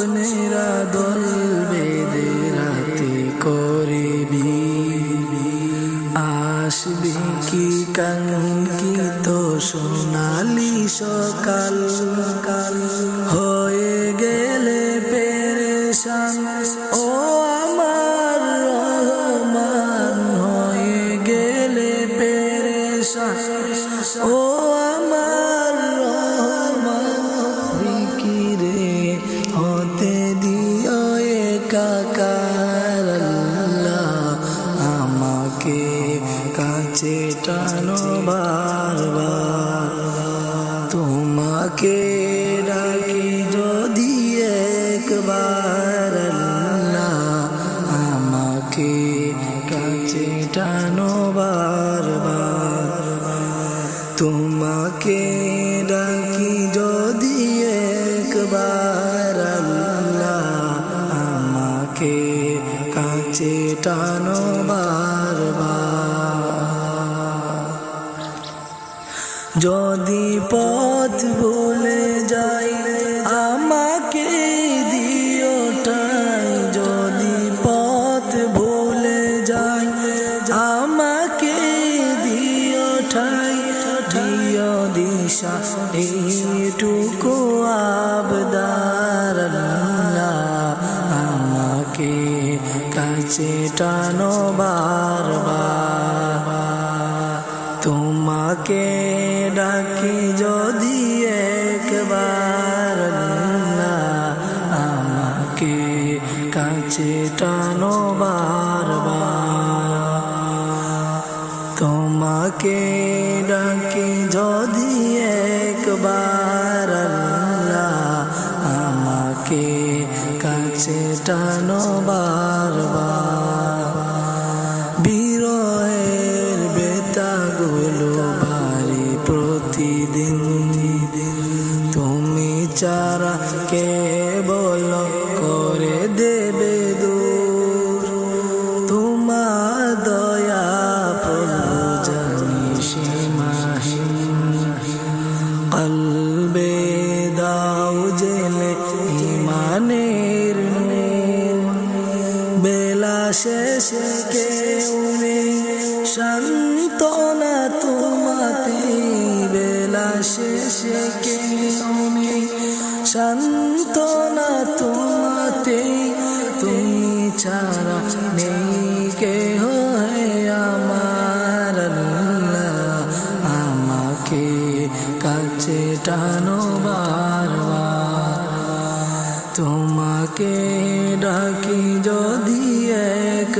স্বপ্নেরা দল বেদে রাতে করিবি আসবি কি কাঙ্কিত সোনালি সকাল? কাল হয়ে কাছে টানো বারবার, তোমাকে ডাকি যদি একবার আল্লাহ আমাকে কাছে টানো বারবার। তোমাকে ডাকি যদি একবার যদি পথ ভুলে যাই, আমাকে দিও ঠাই যদি পথ ভুলে যাই, আমাকে দিও ঠাই দিও দিশা, এইটুকু আবদার আমাকে কাছে টানো বারবার। তোমাকে আমাকে কাছে টানো বারবার। তোমাকে ডাকি যদি একবার আমাকে কাছে টানো বারবার। বিরহের বেতাগুলো ভারী প্রতিদিন। তুমি চারা কে বলো? শেষে কেউ নেই সান্ত্বনা তোমাতে বেলা শেষে কেউ নেই সান্ত্বনা তোমাতে তুমি ছাড়া নেই কেহ আমার আমাকে কাছে টানো বারবার। তোমাকে